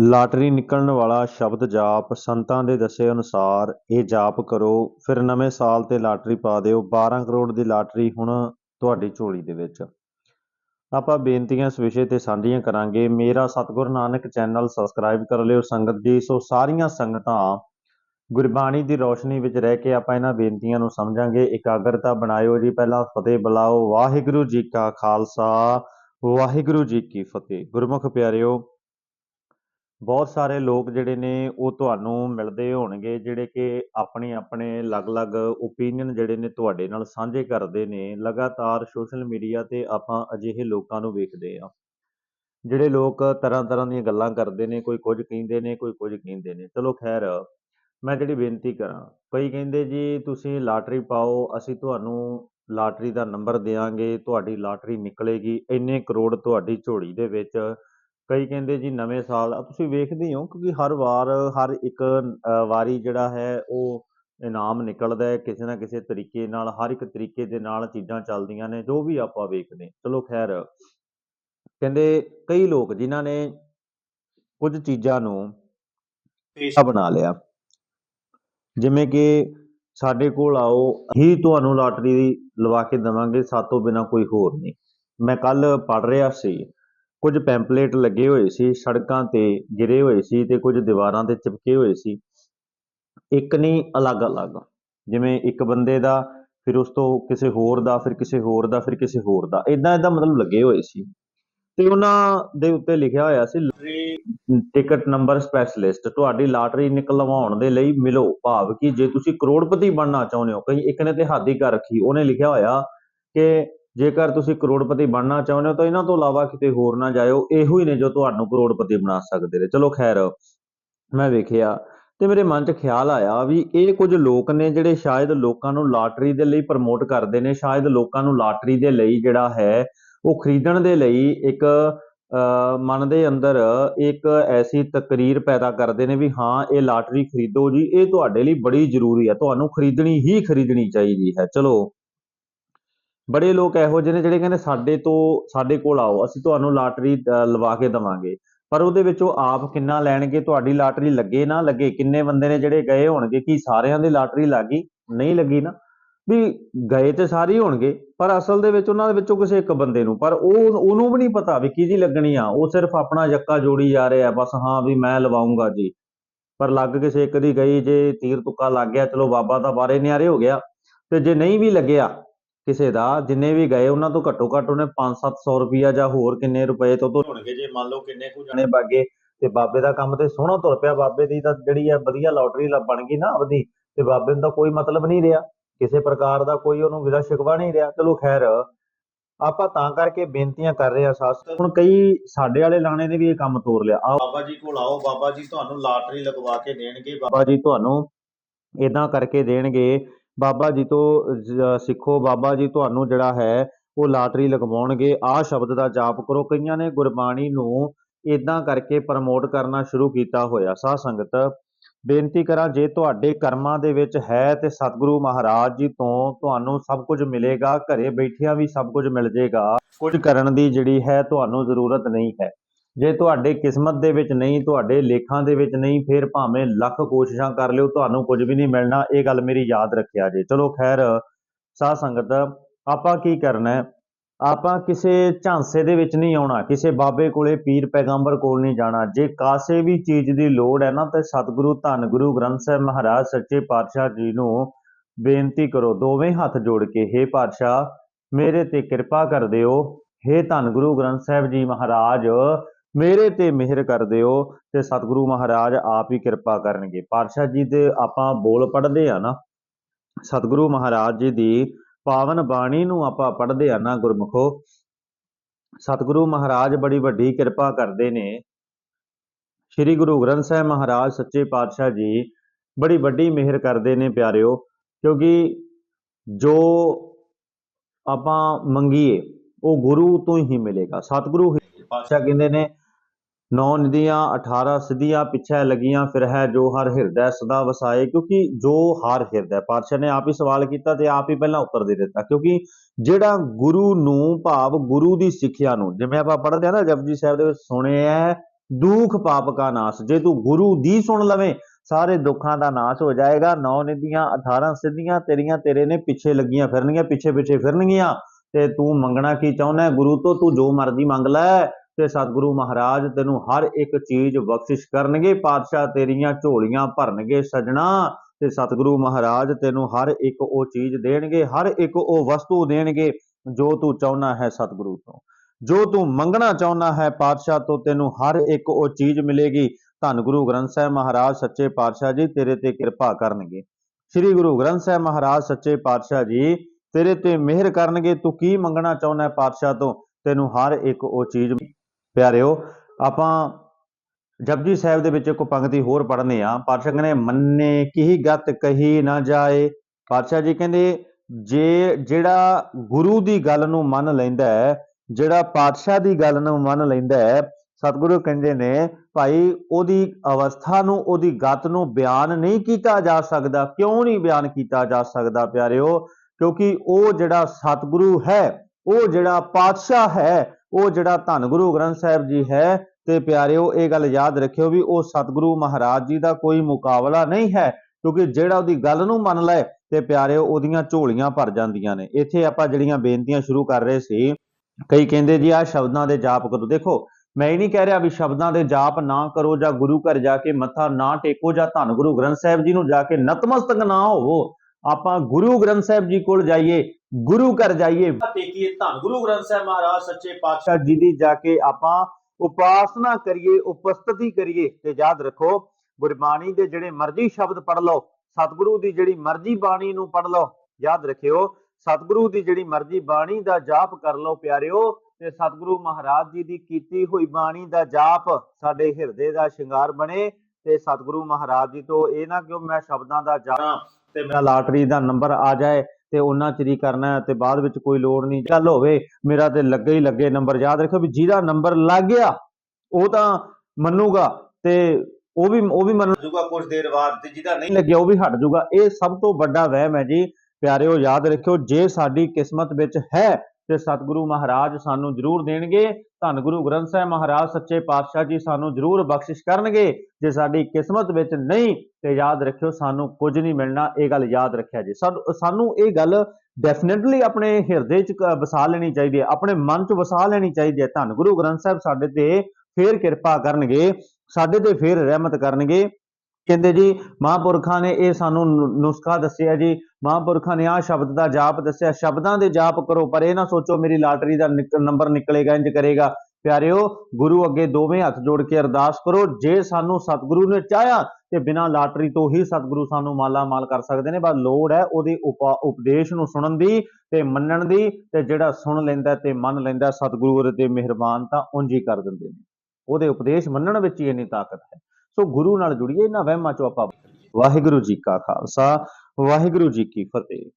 Lottery ਨਿਕਲਣ ਵਾਲਾ ਸ਼ਬਦ ਜਾਪ ਸੰਤਾਂ ਦੇ ਦੱਸੇ ਅਨੁਸਾਰ ਇਹ ਜਾਪ ਕਰੋ। ਫਿਰ ਨਵੇਂ ਸਾਲ ਤੇ ਲਾਟਰੀ ਪਾ ਦਿਓ। 12 ਕਰੋੜ ਦੀ ਲਾਟਰੀ ਹੁਣ ਤੁਹਾਡੀ ਝੋਲੀ ਦੇ ਵਿੱਚ। ਆਪਾਂ ਬੇਨਤੀਆਂ ਇਸ ਵਿਸ਼ੇ ਤੇ ਸਾਂਝੀਆਂ ਕਰਾਂਗੇ। ਮੇਰਾ ਸਤਿਗੁਰ ਨਾਨਕ ਚੈਨਲ ਸਬਸਕ੍ਰਾਈਬ ਕਰ ਲਿਓ ਸੰਗਤ ਜੀ ਸੋ ਸਾਰੀਆਂ ਸੰਗਤਾਂ ਗੁਰਬਾਣੀ ਦੀ ਰੋਸ਼ਨੀ ਵਿੱਚ ਰਹਿ ਕੇ ਆਪਾਂ ਇਹਨਾਂ ਬੇਨਤੀਆਂ ਨੂੰ ਸਮਝਾਂਗੇ। ਇਕਾਗਰਤਾ ਬਣਾਇਓ ਜੀ। ਪਹਿਲਾਂ ਫਤਿਹ ਬੁਲਾਓ। ਵਾਹਿਗੁਰੂ ਜੀ ਕਾ ਖਾਲਸਾ। ਵਾਹਿਗੁਰੂ ਜੀ ਕੀ ਫਤਿਹ। ਗੁਰਮੁਖ ਪਿਆਰਿਓ ਬਹੁਤ ਸਾਰੇ ਲੋਕ ਜਿਹੜੇ ਨੇ ਉਹ ਤੁਹਾਨੂੰ ਮਿਲਦੇ ਹੋਣਗੇ, ਜਿਹੜੇ ਕਿ ਆਪਣੇ ਆਪਣੇ ਅਲੱਗ-ਅਲੱਗ ਓਪੀਨੀਅਨ ਜਿਹੜੇ ਨੇ ਤੁਹਾਡੇ ਨਾਲ ਸਾਂਝੇ ਕਰਦੇ ਨੇ। ਲਗਾਤਾਰ ਸੋਸ਼ਲ ਮੀਡੀਆ ਤੇ ਆਪਾਂ ਅਜਿਹੇ ਲੋਕਾਂ ਨੂੰ ਵੇਖਦੇ ਆ ਜਿਹੜੇ ਲੋਕ ਤਰ੍ਹਾਂ-ਤਰ੍ਹਾਂ ਦੀਆਂ ਗੱਲਾਂ ਕਰਦੇ ਨੇ, ਕੋਈ ਕੁਝ ਕਹਿੰਦੇ ਨੇ, ਕੋਈ ਕੁਝ ਕਹਿੰਦੇ ਨੇ। ਚਲੋ ਖੈਰ, ਮੈਂ ਜਿਹੜੀ ਬੇਨਤੀ ਕਰਾਂ, ਕਈ ਕਹਿੰਦੇ ਜੀ, ਤੁਸੀਂ ਲਾਟਰੀ ਪਾਓ, ਅਸੀਂ ਤੁਹਾਨੂੰ ਲਾਟਰੀ ਦਾ ਨੰਬਰ ਦੇਵਾਂਗੇ ਤੁਹਾਡੀ ਲਾਟਰੀ ਨਿਕਲੇਗੀ, ਇੰਨੇ ਕਰੋੜ ਤੁਹਾਡੀ ਝੋਲੀ ਦੇ ਵਿੱਚ ਕਈ ਕਹਿੰਦੇ ਜੀ ਨਵੇਂ ਸਾਲ ਤੁਸੀਂ ਵੇਖਦੇ ਹੋ ਕਿਉਂਕਿ ਹਰ ਵਾਰ, ਹਰ ਇੱਕ ਵਾਰੀ ਜਿਹੜਾ ਹੈ ਉਹ ਇਨਾਮ ਨਿਕਲਦਾ ਹੈ ਕਿਸੇ ਨਾ ਕਿਸੇ ਤਰੀਕੇ ਨਾਲ, ਹਰ ਇੱਕ ਤਰੀਕੇ ਦੇ ਨਾਲ ਚੀਜ਼ਾਂ ਚੱਲਦੀਆਂ ਨੇ, ਜੋ ਵੀ ਆਪਾਂ ਵੇਖਦੇ ਚਲੋ ਖੈਰ, ਕਹਿੰਦੇ ਕਈ ਲੋਕ ਜਿਨ੍ਹਾਂ ਨੇ ਕੁਝ ਚੀਜ਼ਾਂ ਨੂੰ ਪੇਸ਼ਾ ਬਣਾ ਲਿਆ, ਜਿਵੇਂ ਕਿ ਸਾਡੇ ਕੋਲ ਆਓ, ਹੀ ਤੁਹਾਨੂੰ ਲਾਟਰੀ ਲਵਾ ਕੇ ਦੇਵਾਂਗੇ, ਸਾਤੋਂ ਬਿਨਾ ਕੋਈ ਹੋਰ ਨਹੀਂ। ਮੈਂ ਕੱਲ ਪੜ ਰਿਹਾ ਸੀ ਕੁਝ ਪੈਂਪਲੇਟ ਲੱਗੇ ਹੋਏ ਸੀ, ਸੜਕਾਂ ਤੇ ਗਿਰੇ ਹੋਏ ਸੀ ਤੇ ਕੁਝ ਦੀਵਾਰਾਂ ਤੇ ਚਿਪਕੇ ਹੋਏ ਸੀ। ਇੱਕ ਨਹੀਂ, ਅਲੱਗ-ਅਲੱਗ। ਜਿਵੇਂ ਇੱਕ ਬੰਦੇ ਦਾ, ਫਿਰ ਉਸ ਤੋਂ ਕਿਸੇ ਹੋਰ ਦਾ, ਫਿਰ ਕਿਸੇ ਹੋਰ ਦਾ, ਫਿਰ ਕਿਸੇ ਹੋਰ ਦਾ। ਇਦਾਂ ਇਦਾਂ ਮਤਲਬ ਲੱਗੇ ਹੋਏ ਸੀ। ਤੇ ਉਹਨਾਂ ਦੇ ਉੱਤੇ ਲਿਖਿਆ ਹੋਇਆ ਸੀ, ਲਾਟਰੀ ਟਿਕਟ ਨੰਬਰ ਸਪੈਸ਼ਲਿਸਟ। ਤੁਹਾਡੀ ਲਾਟਰੀ ਨਿਕਲਵਾਉਣ ਦੇ ਲਈ ਮਿਲੋ। ਭਾਵ ਕਿ ਜੇ ਤੁਸੀਂ ਕਰੋੜਪਤੀ ਬਣਨਾ ਚਾਹੁੰਦੇ ਹੋ, ਕਈ ਇੱਕ ਨੇ ਤੇ ਹੱਦ ਹੀ ਕਰ ਰੱਖੀ। ਉਹਨੇ ਲਿਖਿਆ ਹੋਇਆ ਕਿ ਜੇਕਰ ਤੁਸੀਂ ਕਰੋੜਪਤੀ ਬਣਨਾ ਚਾਹੁੰਦੇ ਹੋ ਤਾਂ ਇਹਨਾਂ ਤੋਂ ਇਲਾਵਾ ਕਿਤੇ ਹੋਰ ਨਾ ਜਾਇਓ ਇਹੋ ਹੀ ਨੇ ਜੋ ਤੁਹਾਨੂੰ ਕਰੋੜਪਤੀ ਬਣਾ ਸਕਦੇ ਨੇ। ਚਲੋ ਖੈਰ ਮੈਂ ਵੇਖਿਆ ਤੇ ਮੇਰੇ ਮਨ 'ਚ ਖਿਆਲ ਆਇਆ ਵੀ ਇਹ ਕੁਝ ਲੋਕ ਨੇ ਜਿਹੜੇ ਸ਼ਾਇਦ ਲੋਕਾਂ ਨੂੰ ਲਾਟਰੀ ਦੇ ਲਈ ਪ੍ਰਮੋਟ ਕਰਦੇ ਨੇ ਸ਼ਾਇਦ ਲੋਕਾਂ ਨੂੰ ਲਾਟਰੀ ਦੇ ਲਈ ਜਿਹੜਾ ਹੈ ਉਹ ਖਰੀਦਣ ਦੇ ਲਈ ਇੱਕ ਅ, ਮਨ ਦੇ ਅੰਦਰ ਇੱਕ ਐਸੀ ਤਕਰੀਰ ਪੈਦਾ ਕਰਦੇ ਨੇ ਵੀ ਹਾਂ ਇਹ ਲਾਟਰੀ ਖਰੀਦੋ ਜੀ ਇਹ ਤੁਹਾਡੇ ਲਈ ਬੜੀ ਜ਼ਰੂਰੀ ਹੈ ਤੁਹਾਨੂੰ ਖਰੀਦਣੀ ਹੀ ਖਰੀਦਣੀ ਚਾਹੀਦੀ ਹੈ। ਚਲੋ ਬੜੇ ਲੋਕ ਇਹੋ ਜਿਹੇ ਨੇ ਜਿਹੜੇ ਕਹਿੰਦੇ ਸਾਡੇ ਤੋਂ, ਸਾਡੇ ਕੋਲ ਆਓ, ਅਸੀਂ ਤੁਹਾਨੂੰ ਲਾਟਰੀ ਲਵਾ ਕੇ ਦੇਵਾਂਗੇ। ਪਰ ਉਹਦੇ ਵਿੱਚ ਉਹ ਆਪ ਕਿੰਨਾ ਲੈਣਗੇ, ਤੁਹਾਡੀ ਲਾਟਰੀ ਲੱਗੇ ਨਾ ਲੱਗੇ, ਕਿੰਨੇ ਬੰਦੇ ਨੇ ਜਿਹੜੇ ਗਏ ਹੋਣਗੇ ਕਿ ਸਾਰਿਆਂ ਦੀ ਲਾਟਰੀ ਲੱਗੀ ਨਹੀਂ ਲੱਗੀ ਨਾ। ਵੀ ਗਏ ਤੇ ਸਾਰੇ ਹੋਣਗੇ, ਪਰ ਅਸਲ ਦੇ ਵਿੱਚ ਉਹਨਾਂ ਦੇ ਵਿੱਚੋਂ ਕਿਸੇ ਇੱਕ ਬੰਦੇ ਨੂੰ, ਪਰ ਉਹ, ਉਹਨੂੰ ਵੀ ਨਹੀਂ ਪਤਾ ਵੀ ਕਿਹਦੀ ਲੱਗਣੀ ਆ, ਉਹ ਸਿਰਫ ਆਪਣਾ ਯੱਕਾ ਜੋੜੀ ਜਾ ਰਿਹਾ, ਬਸ ਹਾਂ ਵੀ ਮੈਂ ਲਵਾਉਂਗਾ ਜੀ। ਪਰ ਲੱਗ ਕਿਸੇ ਇੱਕ ਦੀ ਗਈ, ਜੇ ਤੀਰ ਤੁੱਕਾ ਲੱਗ ਗਿਆ, ਚਲੋ ਬਾਬਾ ਤਾਂ ਬਾਰੇ ਨਿਆਰੇ ਹੋ ਗਿਆ, ਤੇ ਜੇ ਨਹੀਂ ਵੀ ਲੱਗਿਆ ਕਿਸੇ ਦਾ ਜਿੰਨੇ ਵੀ ਗਏ ਉਹਨਾਂ ਤੋਂ ਘੱਟੋ ਘੱਟ ਉਹਨੇ 5-700 ਰੁਪਈਆ ਜਾਂ ਹੋਰ ਕਿੰਨੇ ਰੁਪਏ ਤੋਂ ਤੋਂ ਹੋਣਗੇ ਜੇ ਮੰਨ ਲਓ ਕਿੰਨੇ ਕੁ ਜਣੇ ਬਾਗੇ ਤੇ ਬਾਬੇ ਦਾ ਕੰਮ ਤੇ ਸੋਹਣਾ ਤੁਰ ਪਿਆ। ਬਾਬੇ ਦੀ ਤਾਂ ਜਿਹੜੀ ਆ ਵਧੀਆ ਲੋਟਰੀ ਬਣ ਗਈ ਨਾ ਆਪਦੀ ਤੇ ਬਾਬੇ ਨੂੰ ਤਾਂ ਕੋਈ ਮਤਲਬ ਨਹੀਂ ਰਿਹਾ। ਕਿਸੇ ਪ੍ਰਕਾਰ ਦਾ ਕੋਈ ਉਹਨੂੰ ਵਿਦਾ ਸ਼ਿਕਵਾ ਨਹੀਂ ਰਿਹਾ। ਚਲੋ ਖੈਰ ਆਪਾਂ ਤਾਂ ਕਰਕੇ ਬੇਨਤੀਆਂ ਕਰ ਰਹੇ ਆ ਸਾਸ। ਹੁਣ ਕਈ ਸਾਡੇ ਵਾਲੇ ਲਾਣੇ ਨੇ ਵੀ ਇਹ ਕੰਮ ਤੋਰ ਲਿਆ। ਆਓ। ਬਾਬਾ ਜੀ ਕੋਲ ਆਓ। ਬਾਬਾ ਜੀ ਤੁਹਾਨੂੰ ਲਾਟਰੀ ਲਗਵਾ ਕੇ ਦੇਣਗੇ। ਬਾਬਾ ਜੀ ਤੁਹਾਨੂੰ ਇਦਾਂ ਕਰਕੇ ਦੇਣਗੇ ਬਾਬਾ ਜੀ ਤੋਂ ਸਿੱਖੋ, ਬਾਬਾ ਜੀ ਤੁਹਾਨੂੰ ਜਿਹੜਾ ਹੈ, ਉਹ ਲਾਟਰੀ ਲਗਵਾਉਣਗੇ। ਆਹ ਸ਼ਬਦ ਦਾ ਜਾਪ ਕਰੋ। ਕਈਆਂ ਨੇ ਗੁਰਬਾਣੀ ਨੂੰ ਇਦਾਂ ਕਰਕੇ ਪ੍ਰਮੋਟ ਕਰਨਾ ਸ਼ੁਰੂ ਕੀਤਾ ਹੋਇਆ। ਸਾਧ ਸੰਗਤ, ਬੇਨਤੀ ਕਰਾਂ, ਜੇ ਤੁਹਾਡੇ ਕਰਮਾਂ ਦੇ ਵਿੱਚ ਹੈ ਤੇ ਸਤਿਗੁਰੂ ਮਹਾਰਾਜ ਜੀ ਤੋਂ ਤੁਹਾਨੂੰ ਸਭ ਕੁਝ ਮਿਲੇਗਾ। ਘਰੇ ਬੈਠਿਆਂ ਵੀ ਸਭ ਕੁਝ ਮਿਲ ਜਾਏਗਾ ਕੁਝ ਕਰਨ ਦੀ ਜਿਹੜੀ ਹੈ, ਤੁਹਾਨੂੰ ਜ਼ਰੂਰਤ ਨਹੀਂ ਹੈ। ਜੇ ਤੁਹਾਡੇ ਕਿਸਮਤ ਦੇ ਵਿੱਚ ਨਹੀਂ, ਤੁਹਾਡੇ ਲੇਖਾਂ ਦੇ ਵਿੱਚ ਨਹੀਂ, ਫਿਰ ਭਾਵੇਂ ਲੱਖ ਕੋਸ਼ਿਸ਼ਾਂ ਕਰ ਲਿਓ, ਤੁਹਾਨੂੰ ਕੁਝ ਵੀ ਨਹੀਂ ਮਿਲਣਾ। ਇਹ ਗੱਲ ਮੇਰੀ ਯਾਦ ਰੱਖਿਆ ਜੇ। ਚਲੋ ਖੈਰ, ਸਾਧ ਸੰਗਤ, ਆਪਾਂ ਕੀ ਕਰਨਾ ਆਪਾਂ ਕਿਸੇ ਝਾਂਸੇ ਦੇ ਵਿੱਚ ਨਹੀਂ ਆਉਣਾ, ਕਿਸੇ ਬਾਬੇ ਕੋਲੇ, ਪੀਰ ਪੈਗੰਬਰ ਕੋਲ ਨਹੀਂ ਜਾਣਾ। ਜੇ ਕਾਸੇ ਵੀ ਚੀਜ਼ ਦੀ ਲੋੜ ਹੈ ਨਾ, ਤਾਂ ਸਤਿਗੁਰੂ ਧੰਨ ਗੁਰੂ ਗ੍ਰੰਥ ਸਾਹਿਬ, ਮਹਾਰਾਜ, ਸੱਚੇ ਪਾਤਸ਼ਾਹ ਜੀ ਨੂੰ ਬੇਨਤੀ ਕਰੋ, ਦੋਵੇਂ ਹੱਥ ਜੋੜ ਕੇ हे ਪਾਤਸ਼ਾਹ, ਮੇਰੇ ਤੇ ਕਿਰਪਾ ਕਰ ਦਿਓ। हे ਧੰਨ ਗੁਰੂ ਗ੍ਰੰਥ ਸਾਹਿਬ ਜੀ ਮਹਾਰਾਜ ਮੇਰੇ ਤੇ ਮਿਹਰ ਕਰ ਦਿਓ ਤੇ ਸਤਿਗੁਰੂ ਮਹਾਰਾਜ ਆਪ ਹੀ ਕਿਰਪਾ ਕਰਨਗੇ। ਪਾਤਸ਼ਾਹ ਜੀ ਦੇ ਆਪਾਂ ਬੋਲ ਪੜ੍ਹਦੇ ਆ ਨਾ, ਸਤਿਗੁਰੂ ਮਹਾਰਾਜ ਜੀ ਦੀ ਪਾਵਨ ਬਾਣੀ ਨੂੰ ਆਪਾਂ ਪੜ੍ਹਦੇ ਆ ਨਾ ਗੁਰਮੁਖੋ, ਸਤਿਗੁਰੂ ਮਹਾਰਾਜ ਬੜੀ ਵੱਡੀ ਕਿਰਪਾ ਕਰਦੇ ਨੇ। ਸ੍ਰੀ ਗੁਰੂ ਗ੍ਰੰਥ ਸਾਹਿਬ ਮਹਾਰਾਜ ਸੱਚੇ ਪਾਤਸ਼ਾਹ ਜੀ ਬੜੀ ਵੱਡੀ ਮਿਹਰ ਕਰਦੇ ਨੇ ਪਿਆਰਿਓ, ਕਿਉਂਕਿ ਜੋ ਆਪਾਂ ਮੰਗੀਏ, ਉਹ ਗੁਰੂ ਤੋਂ ਹੀ ਮਿਲੇਗਾ। ਸਤਿਗੁਰੂ ਹੀ ਪਾਤਸ਼ਾਹ ਕਹਿੰਦੇ ਨੇ ਨੌ ਨਿਧੀਆਂ 18 ਸਿੱਧੀਆਂ, ਪਿੱਛੇ ਲੱਗੀਆਂ, ਫਿਰ ਹੈ ਜੋ ਹਰ ਹਿਰਦੈ ਸਦਾ ਵਸਾਏ, ਕਿਉਂਕਿ ਜੋ ਹਰ ਹਿਰਦੈ, ਪਾਤਸ਼ਾਹ ਨੇ ਆਪ ਹੀ ਸਵਾਲ ਕੀਤਾ ਤੇ ਆਪ ਹੀ ਪਹਿਲਾਂ ਉੱਤਰ ਦੇ ਦਿੱਤਾ, ਕਿਉਂਕਿ ਜਿਹੜਾ ਗੁਰੂ ਨੂੰ ਭਾਵ ਗੁਰੂ ਦੀ ਸਿੱਖਿਆ ਨੂੰ, ਜਿਵੇਂ ਆਪਾਂ ਪੜ੍ਹਦੇ ਆ ਨਾ ਜਪਜੀ ਸਾਹਿਬ ਦੇ ਵਿੱਚ ਸੁਣਿਆ ਦੁੱਖ ਪਾਪ ਕਾ ਨਾਸ, ਜੇ ਤੂੰ ਗੁਰੂ ਦੀ ਸੁਣ ਲਵੇਂ, ਸਾਰੇ ਦੁੱਖਾਂ ਦਾ ਨਾਸ਼ ਹੋ ਜਾਏਗਾ, ਨੌ ਨਿਧੀਆਂ 18 ਸਿੱਧੀਆਂ, ਤੇਰੀਆਂ ਤੇਰੇ ਨੇ ਪਿੱਛੇ ਲੱਗੀਆਂ ਫਿਰਨਗੀਆਂ ਪਿੱਛੇ ਪਿੱਛੇ ਫਿਰਨਗੀਆਂ, ਤੇ ਤੂੰ ਮੰਗਣਾ ਕੀ ਚਾਹੁੰਦਾ ਗੁਰੂ ਤੋਂ ਤੂੰ ਜੋ ਮਰਜ਼ੀ ਮੰਗ ਲੈ। ਤੇ ਸਤਿਗੁਰੂ ਮਹਾਰਾਜ ਤੈਨੂੰ ਹਰ ਇੱਕ ਚੀਜ਼ ਬਖਸ਼ਿਸ਼ ਕਰਨਗੇ, ਪਾਤਸ਼ਾਹ ਤੇਰੀਆਂ ਝੋਲੀਆਂ ਭਰਨਗੇ ਸਜਣਾ ਤੇ ਸਤਿਗੁਰੂ ਮਹਾਰਾਜ ਤੈਨੂੰ ਹਰ ਇੱਕ ਉਹ ਚੀਜ਼ ਦੇਣਗੇ, ਹਰ ਇੱਕ ਉਹ ਵਸਤੂ ਦੇਣਗੇ ਜੋ ਤੂੰ ਚਾਹੁੰਦਾ ਹੈ ਸਤਿਗੁਰੂ ਤੋਂ। ਜੋ ਤੂੰ ਮੰਗਣਾ ਚਾਹੁੰਦਾ ਹੈ ਪਾਤਸ਼ਾਹ ਤੋਂ ਤੈਨੂੰ ਹਰ ਇੱਕ ਉਹ ਚੀਜ਼ ਮਿਲੇਗੀ। ਧੰਨ ਗੁਰੂ ਗ੍ਰੰਥ ਸਾਹਿਬ ਮਹਾਰਾਜ, ਸੱਚੇ ਪਾਤਸ਼ਾਹ ਜੀ ਤੇਰੇ ਤੇ ਕਿਰਪਾ ਕਰਨਗੇ। ਸ੍ਰੀ ਗੁਰੂ ਗ੍ਰੰਥ ਸਾਹਿਬ ਮਹਾਰਾਜ, ਸੱਚੇ ਪਾਤਸ਼ਾਹ ਜੀ ਤੇਰੇ ਤੇ ਮਿਹਰ ਕਰਨਗੇ। ਤੂੰ ਕੀ ਮੰਗਣਾ ਚਾਹੁੰਦਾ ਹੈ ਪਾਤਸ਼ਾਹ ਤੋਂ? ਤੈਨੂੰ ਹਰ ਇੱਕ ਉਹ ਚੀਜ਼ ਪਿਆਰਿਓ, ਆਪਾਂ ਜਪਜੀ ਸਾਹਿਬ ਦੇ ਵਿੱਚ ਇੱਕ ਪੰਕਤੀ ਹੋਰ ਪੜ੍ਹਨੇ ਆ। ਪਾਤਸ਼ਾਹ ਕਹਿੰਦੇ, ਮੰਨੇ ਕੀ ਗਤ ਕਹੀ ਨਾ ਜਾਏ। ਪਾਤਸ਼ਾਹ ਜੀ ਕਹਿੰਦੇ, ਜੇ ਜਿਹੜਾ ਗੁਰੂ ਦੀ ਗੱਲ ਨੂੰ ਮੰਨ ਲੈਂਦਾ ਹੈ, ਜਿਹੜਾ ਪਾਤਸ਼ਾਹ ਦੀ ਗੱਲ ਨੂੰ ਮੰਨ ਲੈਂਦਾ ਹੈ, ਸਤਿਗੁਰੂ ਕਹਿੰਦੇ ਨੇ, ਭਾਈ, ਉਹਦੀ ਅਵਸਥਾ ਨੂੰ, ਉਹਦੀ ਗਤ ਨੂੰ ਬਿਆਨ ਨਹੀਂ ਕੀਤਾ ਜਾ ਸਕਦਾ। ਕਿਉਂ ਨਹੀਂ ਬਿਆਨ ਕੀਤਾ ਜਾ ਸਕਦਾ ਪਿਆਰਿਓ? ਕਿਉਂਕਿ ਉਹ ਜਿਹੜਾ ਸਤਿਗੁਰੂ ਹੈ, ਉਹ ਜਿਹੜਾ ਪਾਤਸ਼ਾਹ ਹੈ ਉਹ ਜਿਹੜਾ ਧੰਨ ਗੁਰੂ ਗ੍ਰੰਥ ਸਾਹਿਬ ਜੀ ਹੈ ਤੇ ਪਿਆਰਿਓ, ਇਹ ਗੱਲ ਯਾਦ ਰੱਖਿਓ ਵੀ ਉਹ ਸਤਿਗੁਰੂ ਮਹਾਰਾਜ ਜੀ ਦਾ ਕੋਈ ਮੁਕਾਬਲਾ ਨਹੀਂ ਹੈ, ਕਿਉਂਕਿ ਜਿਹੜਾ ਉਹਦੀ ਗੱਲ ਨੂੰ ਮੰਨ ਲਏ ਤੇ ਪਿਆਰਿਓ, ਉਹਦੀਆਂ ਝੋਲੀਆਂ ਭਰ ਜਾਂਦੀਆਂ ਨੇ। ਇੱਥੇ ਆਪਾਂ ਜਿਹੜੀਆਂ ਬੇਨਤੀਆਂ ਸ਼ੁਰੂ ਕਰ ਰਹੇ ਸੀ, ਕਈ ਕਹਿੰਦੇ ਜੀ ਆ ਸ਼ਬਦਾਂ ਦੇ ਜਾਪ ਕਰੋ ਦੇਖੋ, ਮੈਂ ਇਹ ਨਹੀਂ ਕਹਿ ਰਿਹਾ ਵੀ ਸ਼ਬਦਾਂ ਦੇ ਜਾਪ ਨਾ ਕਰੋ ਜਾਂ ਗੁਰੂ ਘਰ ਜਾ ਕੇ ਮੱਥਾ ਨਾ ਟੇਕੋ ਜਾਂ ਧੰਨ ਗੁਰੂ ਗ੍ਰੰਥ ਸਾਹਿਬ ਜੀ ਨੂੰ ਜਾ ਕੇ ਨਤਮਸਤਕ ਨਾ ਹੋਵੋ। ਆਪਾਂ ਗੁਰੂ ਗ੍ਰੰਥ ਸਾਹਿਬ ਜੀ ਕੋਲ ਜਾਈਏ, ਗੁਰੂ ਘਰ ਜਾਈਏ। ਟੇਕੀਏ ਧੰਨ, ਗੁਰੂ ਗ੍ਰੰਥ ਸਾਹਿਬ ਮਹਾਰਾਜ, ਸੱਚੇ ਪਾਤਸ਼ਾਹ ਜੀ ਦੀ ਜਾ ਕੇ ਆਪਾਂ ਉਪਾਸਨਾ ਕਰੀਏ, ਉਪਸਥਿਤੀ ਕਰੀਏ, ਤੇ ਯਾਦ ਰੱਖੋ, ਗੁਰਬਾਣੀ ਦੇ ਜਿਹੜੇ ਮਰਜ਼ੀ ਸ਼ਬਦ ਪੜ ਲਓ, ਸਤਿਗੁਰੂ ਦੀ ਜਿਹੜੀ ਮਰਜ਼ੀ ਬਾਣੀ ਨੂੰ ਪੜ ਲਓ, ਯਾਦ ਰੱਖਿਓ, ਸਤਿਗੁਰੂ ਦੀ ਜਿਹੜੀ ਮਰਜ਼ੀ ਬਾਣੀ ਦਾ ਜਾਪ ਕਰ ਲਓ, ਪਿਆਰਿਓ, ਤੇ ਸਤਿਗੁਰੂ ਮਹਾਰਾਜ ਜੀ ਦੀ ਕੀਤੀ ਹੋਈ ਬਾਣੀ ਦਾ ਜਾਪ ਸਾਡੇ ਹਿਰਦੇ ਦਾ ਸ਼ਿੰਗਾਰ ਬਣੇ, ਤੇ ਸਤਿਗੁਰੂ ਮਹਾਰਾਜ ਜੀ ਤੋਂ ਇਹ ਨਾ ਕਿਉਂ ਮੈਂ ਸ਼ਬਦਾਂ ਦਾ ਜਾਣਾ ਤੇ ਮੇਰਾ ਲਾਟਰੀ ਦਾ ਨੰਬਰ ਆ ਜਾਏ ਤੇ ਉਹਨਾਂ ਚਰੀ ਕਰਨਾ ਹੈ ਤੇ ਬਾਅਦ ਵਿੱਚ ਕੋਈ ਲੋੜ ਨਹੀਂ। ਚੱਲ ਹੋਵੇ ਮੇਰਾ ਤੇ ਲੱਗੇ ਹੀ ਲੱਗੇ ਨੰਬਰ। ਯਾਦ ਰੱਖੋ ਵੀ ਜਿਹਦਾ ਨੰਬਰ ਲੱਗ ਗਿਆ ਉਹ ਤਾਂ ਮੰਨੂਗਾ ਤੇ ਉਹ ਵੀ ਉਹ ਵੀ ਮੰਨ ਜੂਗਾ ਕੁਝ ਦੇਰ ਬਾਅਦ ਤੇ ਜਿਹਦਾ ਨਹੀਂ ਲੱਗਿਆ ਉਹ ਵੀ ਹਟ ਜੂਗਾ ਇਹ ਸਭ ਤੋਂ ਵੱਡਾ ਵਹਿਮ ਹੈ ਜੀ। ਪਿਆਰਿਓ ਯਾਦ ਰੱਖਿਓ ਜੇ ਸਾਡੀ ਕਿਸਮਤ ਵਿੱਚ ਹੈ ਤੇ ਸਤਿਗੁਰੂ ਮਹਾਰਾਜ ਸਾਨੂੰ ਜ਼ਰੂਰ ਦੇਣਗੇ। ਧੰਨ ਗੁਰੂ ਗ੍ਰੰਥ ਸਾਹਿਬ ਮਹਾਰਾਜ, ਸੱਚੇ ਪਾਤਸ਼ਾਹ ਜੀ ਸਾਨੂੰ ਜ਼ਰੂਰ ਬਖਸ਼ਿਸ਼ ਕਰਨਗੇ। ਜੇ ਸਾਡੀ ਕਿਸਮਤ ਵਿੱਚ ਨਹੀਂ ਤੇ ਯਾਦ ਰੱਖਿਓ, ਸਾਨੂੰ ਕੁਝ ਨਹੀਂ ਮਿਲਣਾ। ਇਹ ਗੱਲ ਯਾਦ ਰੱਖਿਆ ਜੀ। ਸਾਨੂੰ ਸਾਨੂੰ ਇਹ ਗੱਲ ਡੈਫੀਨਿਟਲੀ ਆਪਣੇ ਹਿਰਦੇ 'ਚ ਵਸਾ ਲੈਣੀ ਚਾਹੀਦੀ ਹੈ। ਆਪਣੇ ਮਨ 'ਚ ਵਸਾ ਲੈਣੀ ਚਾਹੀਦੀ ਹੈ। ਧੰਨ ਗੁਰੂ ਗ੍ਰੰਥ ਸਾਹਿਬ ਸਾਡੇ ਤੇ ਫੇਰ ਕਿਰਪਾ ਕਰਨਗੇ। ਸਾਡੇ ਤੇ ਫੇਰ ਰਹਿਮਤ ਕਰਨਗੇ। ਕਹਿੰਦੇ ਜੀ, ਮਹਾਂਪੁਰਖਾਂ ਨੇ ਇਹ ਸਾਨੂੰ ਨੁਸਖਾ ਦੱਸਿਆ ਜੀ। ਮਹਾਂਪੁਰਖਾਂ ਨੇ ਆਹ ਸ਼ਬਦ ਦਾ ਜਾਪ ਦੱਸਿਆ। ਸ਼ਬਦਾਂ ਦੇ ਜਾਪ ਕਰੋ, ਪਰ ਇਹ ਨਾ ਸੋਚੋ ਮੇਰੀ ਲਾਟਰੀ ਦਾ ਨਿਕ- ਨੰਬਰ ਨਿਕਲੇਗਾ, ਇੰਜ ਕਰੇਗਾ। ਪਿਆਰਿਓ, ਗੁਰੂ ਅੱਗੇ ਦੋਵੇਂ ਹੱਥ ਜੋੜ ਕੇ ਅਰਦਾਸ ਕਰੋ। ਜੇ ਸਾਨੂੰ ਸਤਿਗੁਰੂ ਨੇ ਚਾਹਿਆ, ਤੇ ਬਿਨਾਂ ਲਾਟਰੀ ਤੋਂ ਹੀ ਸਤਿਗੁਰੂ ਸਾਨੂੰ ਮਾਲਾ ਮਾਲ ਕਰ ਸਕਦੇ ਨੇ। ਬਸ ਲੋੜ ਹੈ ਉਹਦੇ ਉਪਾ- ਉਪਦੇਸ਼ ਨੂੰ ਸੁਣਨ ਦੀ ਤੇ ਮੰਨਣ ਦੀ ਤੇ ਜਿਹੜਾ ਸੁਣ ਲੈਂਦਾ ਤੇ ਮੰਨ ਲੈਂਦਾ ਸਤਿਗੁਰੂ ਉਹਦੇ ਤੇ ਮਿਹਰਬਾਨ ਤਾਂ ਉਂਝ ਹੀ ਕਰ ਦਿੰਦੇ ਨੇ। ਉਹਦੇ ਉਪਦੇਸ਼ ਮੰਨਣ ਵਿੱਚ ਹੀ ਇੰਨੀ ਤਾਕਤ ਹੈ। ਸੋ ਗੁਰੂ ਨਾਲ ਜੁੜੀਏ, ਇਹਨਾਂ ਵਹਿਮਾਂ ਚੋਂ ਆਪਾਂ ਵਾਹਿਗੁਰੂ ਜੀ ਕਾ ਖਾਲਸਾ, ਵਾਹਿਗੁਰੂ ਜੀ ਕੀ ਫਤਿਹ।